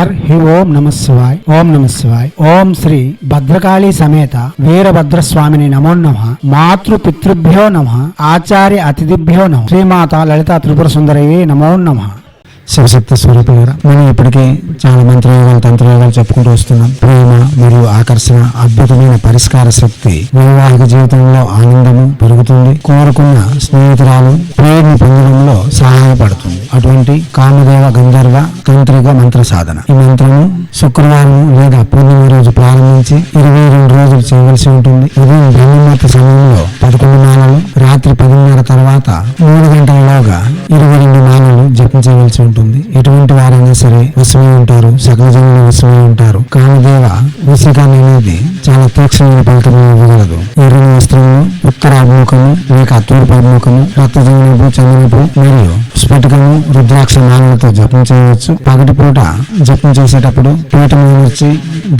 Her హి ఓం నమ శివాయ్ ఓం నమ శివాయ్. ఓం శ్రీ భద్రకాళి సమేత వీరభద్రస్వామిని నమో నమ. మాతృ పితృభ్యో నమ. ఆచార్య అతిథిభ్యో నమ. శ్రీమాత లలిత త్రిపుర సుందరయ్యే నమో నమ. శివశక్తి స్వరూపులారా మనం ఇప్పటికే చాలా మంత్రయోగాలు తంత్రయోగాలు చెప్పుకుంటూ వస్తున్నాం. ప్రేమ మరియు ఆకర్షణ అద్భుతమైన పరిష్కార శక్తి. వైవాహిక జీవితంలో ఆనందము పెరుగుతుంది. కోరుకున్న స్నేహితురాలు ప్రేమ పొందడంలో సహాయపడుతుంది. అటువంటి కామదేవ గంధర్వ తంత్రిక మంత్ర సాధన. ఈ మంత్రము శుక్రవారం లేదా పూర్ణిమ రోజు ప్రారంభించి ఇరవై రెండు రోజులు చేయవలసి ఉంటుంది. ఉదయం బ్రహ్మముహూర్త సమయంలో పదకొండు మాలలు రాత్రి పదిన్నర తర్వాత మూడు గంటలలోగా ఇరవై రెండు మాలలు జపం చేయవలసి ఉంటుంది. ఎటువంటి వారైనా సరే వశమై ఉంటారు. సకల జనులు వశమై ఉంటారు. కామదేవ వశీకరణ అనేది చాలా తీక్షణమైన ఫలితం ఇవ్వగలదు. ఎర్రని వస్త్రము ఉత్తరాభిముఖము లేక తూర్పు అభిముఖము రక్తజనపు మరియు పెట్టుకుని రుద్రాక్ష మాలలతో జపం చేయవచ్చు. పగటిపూట జపం చేసేటప్పుడు పీఠం వచ్చి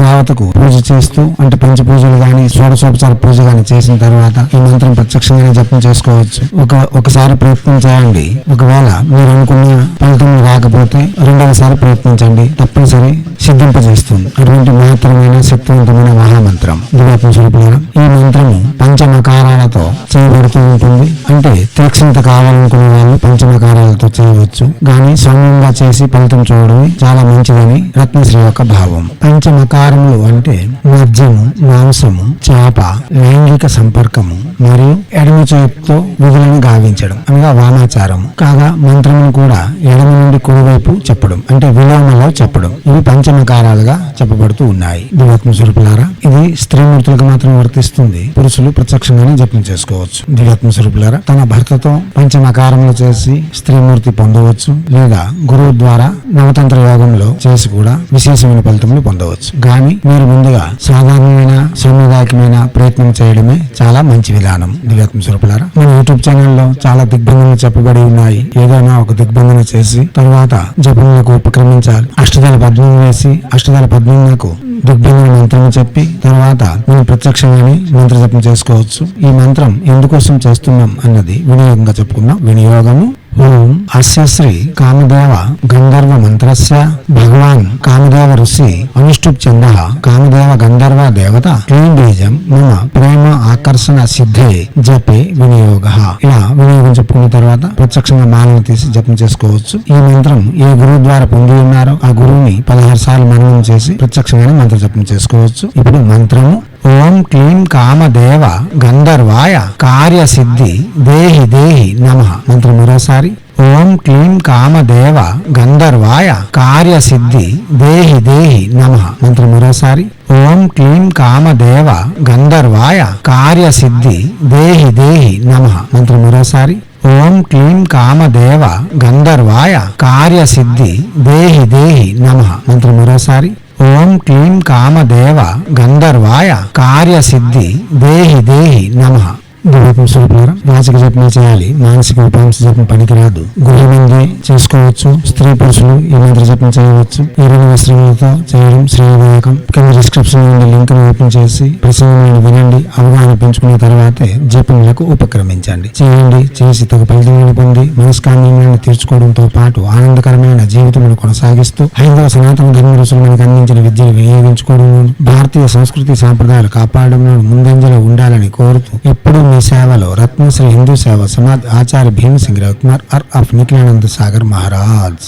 దేవతకు పూజ చేస్తూ అంటే పంచ పూజలు గాని షోడశోపచార పూజ గాని చేసిన తర్వాత ఈ మంత్రం ప్రత్యక్షంగానే జపం చేసుకోవచ్చు. ఒక ఒకసారి ప్రయత్నం చేయండి. ఒకవేళ మీరు అనుకున్న ఫలితం రాకపోతే రెండవసారి ప్రయత్నించండి తప్పనిసరి సిద్ధింపజేస్తుంది అటువంటి మహత్తరమైన శక్తివంతమైన మహామంత్రం. దివాత్మ స్వరూపులారా ఈ మంత్రము పంచమకారాలతో చేయబడుతూ ఉంటుంది అంటే తీక్షణత కావాలనుకున్న వాళ్ళు పంచమకారాలతో చేయవచ్చు. కానీ సౌమ్యంగా చేసి ఫలితం చూడడమే చాలా మంచిదని రత్నశ్రీ యొక్క భావం. పంచమకారములు అంటే మద్యము మాంసము చేప లైంగిక సంపర్కము మరియు ఎడమ చేతితో విధులను గావించడం అనగా వామాచారం కాగా మంత్రమును కూడా ఎడమ నుండి కుడివైపు చెప్పడం అంటే విలోమలో చెప్పడం. ఇవి పంచమకారాలుగా చెప్పబడుతూ ఉన్నాయి. దివాత్మ స్వరూపులారా ఇది స్త్రీమూర్తులకు మాత్రం వర్తిస్తుంది. పురుషులు ప్రత్యక్షంగానే జపం పొందవచ్చు. దివ్యాత్మ స్వరూపులారా తన భర్తతో పంచమకారములు చేసి స్త్రీమూర్తి పొందవచ్చు లేదా గురువు ద్వారా నవతంత్ర యోగంలో చేసి కూడా విశేషమైన ఫలితములు పొందవచ్చు. కానీ మీరు ముందుగా సాధారణమైన సాముదాయకమైన ప్రయత్నం చేయడమే చాలా మంచి విధానం. దివ్యాత్మ స్వరూపులారా మన యూట్యూబ్ ఛానల్లో చాలా దిగ్బంధనలు చెప్పబడి ఉన్నాయి. ఏదైనా ఒక దిగ్బంధన చేసి తర్వాత జపములకు ఉపక్రమించాలి. అష్టదల పద్మం వేసి అష్టదల పద్మములకు దిగ్బంధన మంత్రం చెప్పి తర్వాత మనం ప్రత్యక్షంగానే మంత్ర జపం చేసుకోవచ్చు. ఈ మంత్రం ఎందుకోసం చేస్తున్నాం అన్నది వినియోగంగా చెప్పుకున్నాం వినియోగము ఓం అస్య శ్రీ కామదేవ గంధర్వ మంత్రస్య భగవాన్ కామదేవ ఋషి అనుష్ఠుప్ చంద కామదేవ గంధర్వ దేవత క్లీం బీజం మమ ప్రేమ ఆకర్షణ సిద్ధే జపే వినియోగ. ఇలా వినియోగం చెప్పుకున్న తర్వాత ప్రత్యక్షంగా మాలను తీసి జపం చేసుకోవచ్చు. ఈ మంత్రం ఏ గురువు ద్వారా పొంది ఉన్నారో ఆ గురువుని పదహారు సార్లు మననం చేసి ప్రత్యక్షంగానే మంత్ర జపం చేసుకోవచ్చు. ఇప్పుడు మంత్రము ఓం క్లీం కామదేవ గంధర్వాయ కార్యసిద్ధి దేహి దేహి నమ. మంత్రం మరోసారి. ఓం క్లీం కామదేవ గంధర్వాయ కార్యసిద్ధి దేహి దేహి నమ. మంత్రం మరోసారి. ఓం క్లీం కామదేవ గంధర్వాయ కార్యసిద్ధి దేహి దేహి నమ. మంత్రం మరోసారి. ఓం క్లీం కామదేవ గంధర్వాయ కార్యసిద్ధి దేహి దేహి నమ. మంత్రం మరోసారి. ఓం క్లీం కామదేవ గంధర్వాయ కార్యసిద్ధి దేహి దేహి నమ. దివ్యత్మ స్వరూపులారా వాచిక జపం చేయాలి. మానసిక విపంస జపం పనికిరాదు. గృహమంది చేసుకోవచ్చు. స్త్రీ పురుషులు ఈ మంత్ర జపం చేయవచ్చు. ఇరవై వస్త్రములతో చేయడం శ్రేయదాయకం. కింద డిస్క్రిప్షన్ నుండి లింక్ ఓపెన్ చేసి ప్రసంగమైన వినండి. అవగాహన పెంచుకున్న తర్వాతే జపములకు ఉపక్రమించండి. చేయండి. చేసి తగు ఫలితములను పొంది మనస్కామ్యాన్ని తీర్చుకోవడంతో పాటు ఆనందకరమైన జీవితమును కొనసాగిస్తూ హైందవ సనాతన ధర్మ రుచులు మనకు అందించిన విద్యను వినియోగించుకోవడం భారతీయ సంస్కృతి సాంప్రదాయాలు కాపాడడంలో ముందంజలో ఉండాలని కోరుతూ ఎప్పుడూ మీ సేవలో రత్నశ్రీ హిందూ సేవ సమాజ్ ఆచార్య భీమసింగ్ రవికుమార్ అర్ ఆఫ్ నిఖిలానంద సాగర్ మహారాజ్